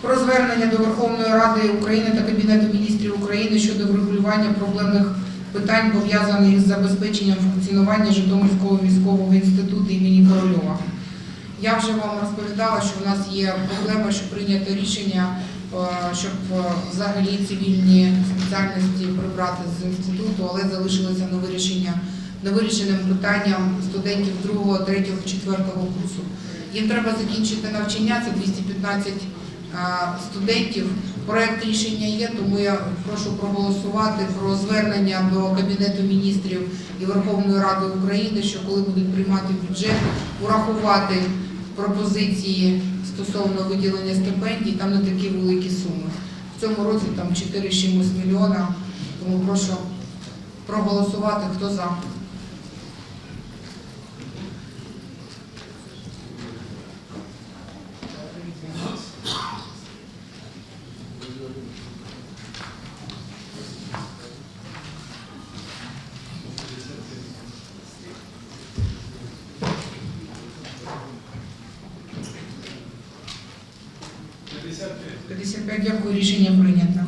Про звернення до Верховної Ради України та Кабінету міністрів України щодо врегулювання проблемних питань, пов'язаних із забезпеченням функціонування Житомирського військового інституту імені Корольова. Я вже вам розповідала, що в нас є проблема, що прийнято рішення, е, щоб е, взагалі цивільні спеціальності прибрати з інституту, але залишилося невирішення, невирішеним питанням студентів 2, 3, 4 курсу. Їм треба закінчити навчання, це 215 е, студентів. Проект рішення є, тому я прошу проголосувати про звернення до Кабінету міністрів і Верховної Ради України, що коли будуть приймати бюджет, урахувати пропозиції стосовно виділення стипендій, там не такі великі суми. В цьому році там 4 з чимось мільйона, тому прошу проголосувати, хто за. П'ятдесят п'ять. 55 дякую, рішення прийнято.